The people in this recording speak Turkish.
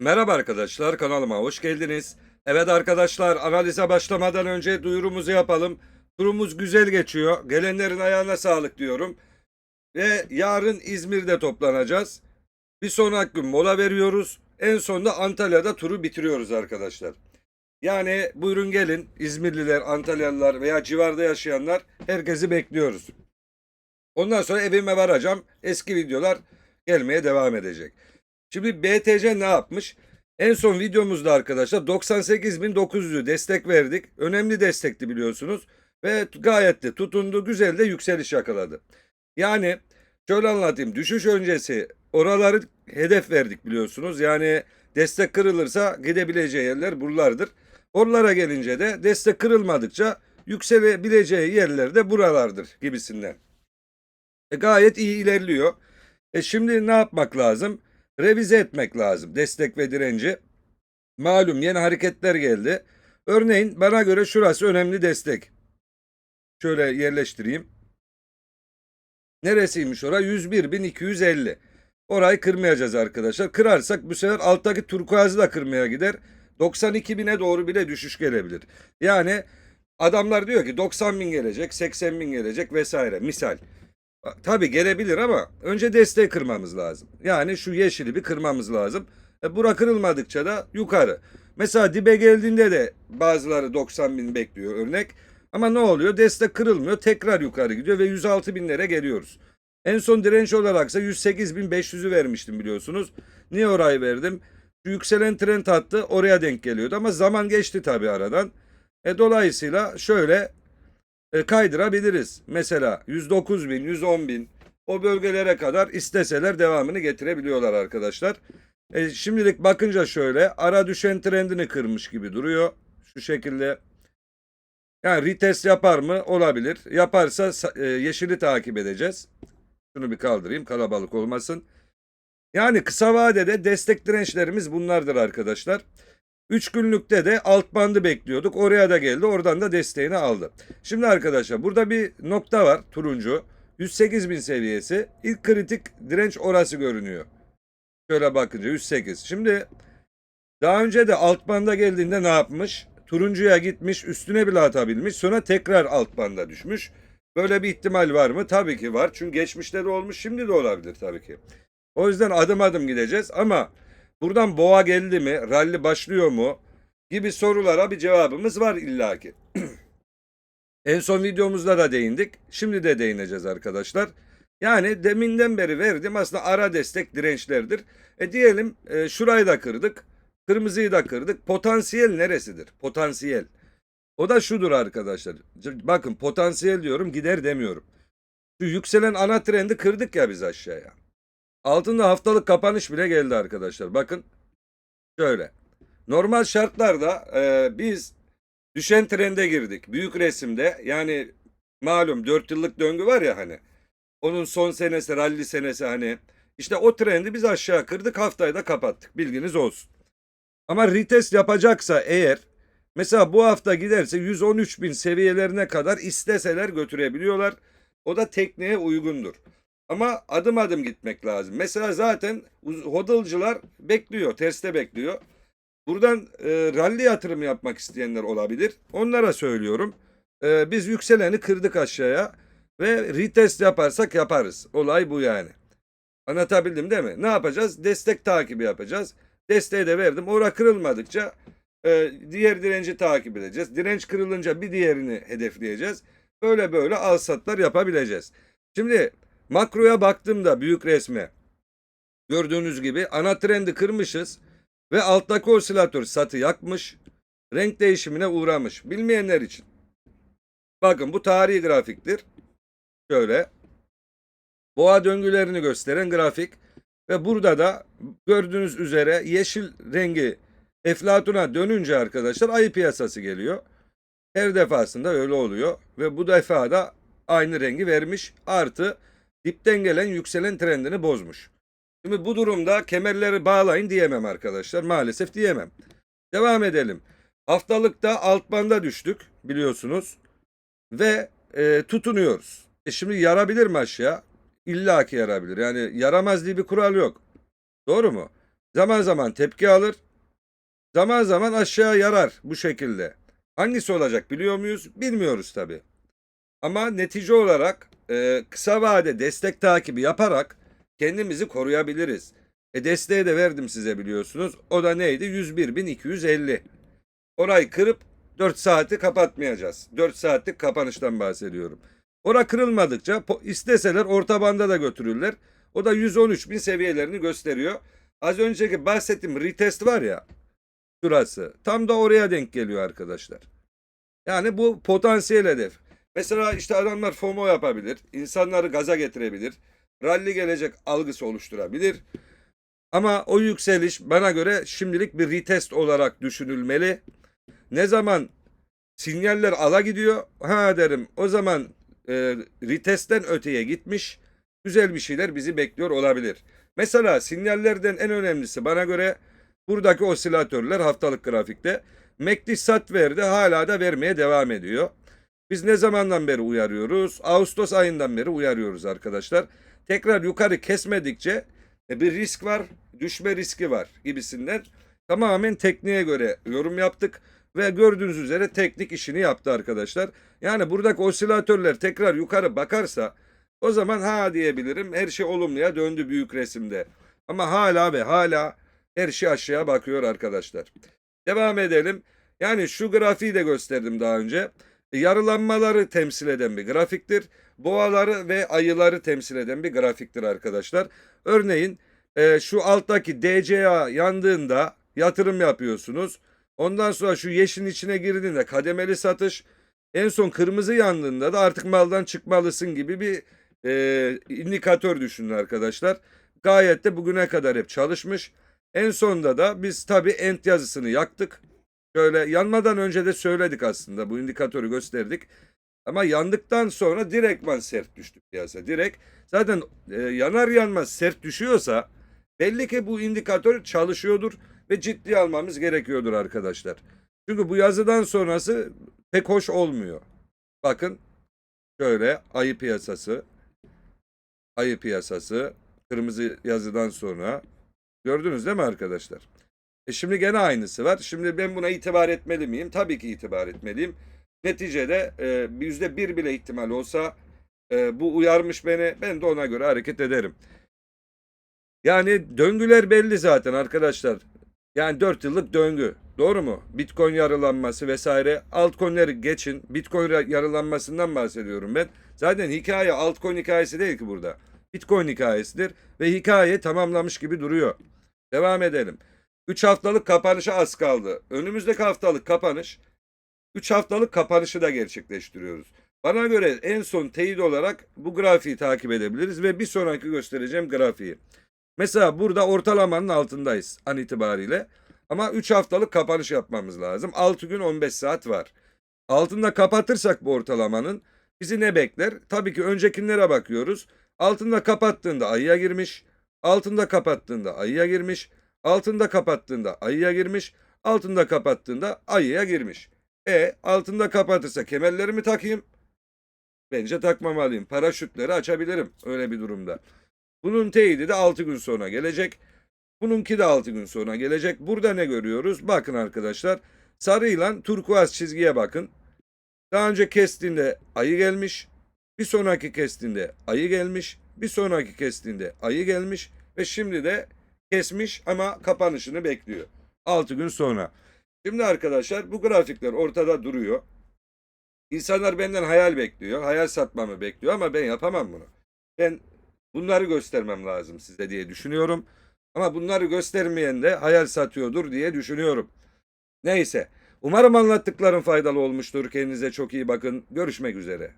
Merhaba arkadaşlar kanalıma hoş geldiniz. Evet arkadaşlar analize başlamadan önce duyurumuzu yapalım. Turumuz güzel geçiyor. Gelenlerin ayağına sağlık diyorum. Ve yarın İzmir'de toplanacağız. Bir sonraki gün mola veriyoruz. En sonunda Antalya'da turu bitiriyoruz arkadaşlar. Yani buyurun gelin İzmirliler, Antalyalılar veya civarda yaşayanlar herkesi bekliyoruz. Ondan sonra evime varacağım. Eski videolar gelmeye devam edecek. Şimdi BTC ne yapmış? En son videomuzda arkadaşlar 98.900'ü destek verdik. Önemli destekti biliyorsunuz. Ve gayet de tutundu. Güzel de yükseliş yakaladı. Yani şöyle anlatayım. Düşüş öncesi oraları hedef verdik biliyorsunuz. Yani destek kırılırsa gidebileceği yerler buralardır. Oralara gelince de destek kırılmadıkça yükselebileceği yerler de buralardır gibisinden. E, gayet iyi ilerliyor. E şimdi ne yapmak lazım? Revize etmek lazım destek ve direnci. Malum yeni hareketler geldi. Örneğin bana göre şurası önemli destek. Şöyle yerleştireyim. Neresiymiş ora? 101.250. Orayı kırmayacağız arkadaşlar. Kırarsak bu sefer alttaki turkuazı da kırmaya gider. 92.000'e doğru bile düşüş gelebilir. Yani adamlar diyor ki 90.000 gelecek, 80.000 gelecek vesaire. Misal. Tabii gelebilir ama önce desteği kırmamız lazım. Yani şu yeşili bir kırmamız lazım. E, bura kırılmadıkça da yukarı. Mesela dibe geldiğinde de bazıları 90 bin bekliyor örnek. Ama ne oluyor? Destek kırılmıyor. Tekrar yukarı gidiyor ve 106 binlere geliyoruz. En son direnç olaraksa 108.500'ü vermiştim biliyorsunuz. Niye orayı verdim? Şu yükselen trend hattı oraya denk geliyordu ama zaman geçti tabii aradan. E, dolayısıyla şöyle e, kaydırabiliriz. Mesela 109 bin, 110 bin o bölgelere kadar isteseler devamını getirebiliyorlar arkadaşlar. E, şimdilik bakınca şöyle ara düşen trendini kırmış gibi duruyor. Şu şekilde. Yani retest yapar mı? Olabilir. Yaparsa sa- e, yeşili takip edeceğiz. Şunu bir kaldırayım kalabalık olmasın. Yani kısa vadede destek dirençlerimiz bunlardır arkadaşlar. 3 günlükte de alt bandı bekliyorduk. Oraya da geldi. Oradan da desteğini aldı. Şimdi arkadaşlar burada bir nokta var turuncu. 108 bin seviyesi. İlk kritik direnç orası görünüyor. Şöyle bakınca 108. Şimdi daha önce de alt banda geldiğinde ne yapmış? Turuncuya gitmiş üstüne bile atabilmiş. Sonra tekrar alt banda düşmüş. Böyle bir ihtimal var mı? Tabii ki var. Çünkü geçmişte de olmuş şimdi de olabilir tabii ki. O yüzden adım adım gideceğiz ama buradan boğa geldi mi? Ralli başlıyor mu? Gibi sorulara bir cevabımız var illaki. En son videomuzda da değindik. Şimdi de değineceğiz arkadaşlar. Yani deminden beri verdim aslında ara destek dirençlerdir. E diyelim e, şurayı da kırdık. Kırmızıyı da kırdık. Potansiyel neresidir? Potansiyel. O da şudur arkadaşlar. Bakın potansiyel diyorum gider demiyorum. Şu yükselen ana trendi kırdık ya biz aşağıya. Altında haftalık kapanış bile geldi arkadaşlar. Bakın şöyle. Normal şartlarda e, biz düşen trende girdik. Büyük resimde yani malum 4 yıllık döngü var ya hani. Onun son senesi ralli senesi hani. İşte o trendi biz aşağı kırdık haftayı da kapattık. Bilginiz olsun. Ama retest yapacaksa eğer mesela bu hafta giderse 113 bin seviyelerine kadar isteseler götürebiliyorlar. O da tekneye uygundur. Ama adım adım gitmek lazım. Mesela zaten hodlcılar bekliyor, terste bekliyor. Buradan e, rally yatırım yapmak isteyenler olabilir. Onlara söylüyorum. E, biz yükseleni kırdık aşağıya ve retest yaparsak yaparız. Olay bu yani. Anlatabildim değil mi? Ne yapacağız? Destek takibi yapacağız. Desteği de verdim. Ora kırılmadıkça e, diğer direnci takip edeceğiz. Direnç kırılınca bir diğerini hedefleyeceğiz. Böyle böyle al satlar yapabileceğiz. Şimdi makroya baktığımda büyük resme gördüğünüz gibi ana trendi kırmışız ve alttaki osilatör satı yakmış. Renk değişimine uğramış. Bilmeyenler için. Bakın bu tarihi grafiktir. Şöyle. Boğa döngülerini gösteren grafik. Ve burada da gördüğünüz üzere yeşil rengi eflatuna dönünce arkadaşlar ayı piyasası geliyor. Her defasında öyle oluyor. Ve bu defa da aynı rengi vermiş. Artı dipten gelen yükselen trendini bozmuş. Şimdi bu durumda kemerleri bağlayın diyemem arkadaşlar. Maalesef diyemem. Devam edelim. Haftalıkta alt banda düştük biliyorsunuz. Ve e, tutunuyoruz. E şimdi yarabilir mi aşağı? İlla ki yarabilir. Yani yaramaz diye bir kural yok. Doğru mu? Zaman zaman tepki alır. Zaman zaman aşağı yarar bu şekilde. Hangisi olacak biliyor muyuz? Bilmiyoruz tabi. Ama netice olarak e, kısa vade destek takibi yaparak kendimizi koruyabiliriz. E desteği de verdim size biliyorsunuz. O da neydi? 101.250. Orayı kırıp 4 saati kapatmayacağız. 4 saatlik kapanıştan bahsediyorum. Ora kırılmadıkça isteseler orta banda da götürürler. O da 113.000 seviyelerini gösteriyor. Az önceki bahsettiğim retest var ya. Şurası. Tam da oraya denk geliyor arkadaşlar. Yani bu potansiyel hedef. Mesela işte adamlar FOMO yapabilir. insanları gaza getirebilir. Rally gelecek algısı oluşturabilir. Ama o yükseliş bana göre şimdilik bir retest olarak düşünülmeli. Ne zaman sinyaller ala gidiyor ha derim o zaman e, retestten öteye gitmiş güzel bir şeyler bizi bekliyor olabilir. Mesela sinyallerden en önemlisi bana göre buradaki osilatörler haftalık grafikte MACD sat verdi hala da vermeye devam ediyor. Biz ne zamandan beri uyarıyoruz? Ağustos ayından beri uyarıyoruz arkadaşlar. Tekrar yukarı kesmedikçe e, bir risk var, düşme riski var gibisinden tamamen tekniğe göre yorum yaptık ve gördüğünüz üzere teknik işini yaptı arkadaşlar. Yani buradaki osilatörler tekrar yukarı bakarsa o zaman ha diyebilirim her şey olumluya döndü büyük resimde. Ama hala ve hala her şey aşağıya bakıyor arkadaşlar. Devam edelim. Yani şu grafiği de gösterdim daha önce. Yarılanmaları temsil eden bir grafiktir. Boğaları ve ayıları temsil eden bir grafiktir arkadaşlar. Örneğin e, şu alttaki DCA yandığında yatırım yapıyorsunuz. Ondan sonra şu yeşilin içine girdiğinde kademeli satış. En son kırmızı yandığında da artık maldan çıkmalısın gibi bir e, indikatör düşünün arkadaşlar. Gayet de bugüne kadar hep çalışmış. En sonunda da biz tabi end yazısını yaktık. Şöyle yanmadan önce de söyledik aslında bu indikatörü gösterdik. Ama yandıktan sonra direktman sert düştü piyasa. Direkt zaten e, yanar yanmaz sert düşüyorsa belli ki bu indikatör çalışıyordur ve ciddi almamız gerekiyordur arkadaşlar. Çünkü bu yazıdan sonrası pek hoş olmuyor. Bakın şöyle ayı piyasası, ayı piyasası, kırmızı yazıdan sonra gördünüz değil mi arkadaşlar? E şimdi gene aynısı var. Şimdi ben buna itibar etmeli miyim? Tabii ki itibar etmeliyim. Neticede e, yüzde bir bile ihtimal olsa e, bu uyarmış beni. Ben de ona göre hareket ederim. Yani döngüler belli zaten arkadaşlar. Yani 4 yıllık döngü. Doğru mu? Bitcoin yarılanması vesaire. Altcoin'leri geçin. Bitcoin yarılanmasından bahsediyorum ben. Zaten hikaye altcoin hikayesi değil ki burada. Bitcoin hikayesidir ve hikaye tamamlamış gibi duruyor. Devam edelim. 3 haftalık kapanışa az kaldı. Önümüzdeki haftalık kapanış 3 haftalık kapanışı da gerçekleştiriyoruz. Bana göre en son teyit olarak bu grafiği takip edebiliriz ve bir sonraki göstereceğim grafiği. Mesela burada ortalamanın altındayız an itibariyle. Ama 3 haftalık kapanış yapmamız lazım. 6 gün 15 saat var. Altında kapatırsak bu ortalamanın bizi ne bekler? Tabii ki öncekilere bakıyoruz. Altında kapattığında ayıya girmiş. Altında kapattığında ayıya girmiş. Altında kapattığında ayıya girmiş. Altında kapattığında ayıya girmiş. E altında kapatırsa kemerlerimi takayım. Bence takmamalıyım. Paraşütleri açabilirim öyle bir durumda. Bunun teyidi de 6 gün sonra gelecek. Bununki de 6 gün sonra gelecek. Burada ne görüyoruz? Bakın arkadaşlar. Sarıyla turkuaz çizgiye bakın. Daha önce kestiğinde ayı gelmiş. Bir sonraki kestiğinde ayı gelmiş. Bir sonraki kestiğinde ayı gelmiş. Ve şimdi de kesmiş ama kapanışını bekliyor. 6 gün sonra. Şimdi arkadaşlar bu grafikler ortada duruyor. İnsanlar benden hayal bekliyor. Hayal satmamı bekliyor ama ben yapamam bunu. Ben bunları göstermem lazım size diye düşünüyorum. Ama bunları göstermeyen de hayal satıyordur diye düşünüyorum. Neyse. Umarım anlattıklarım faydalı olmuştur. Kendinize çok iyi bakın. Görüşmek üzere.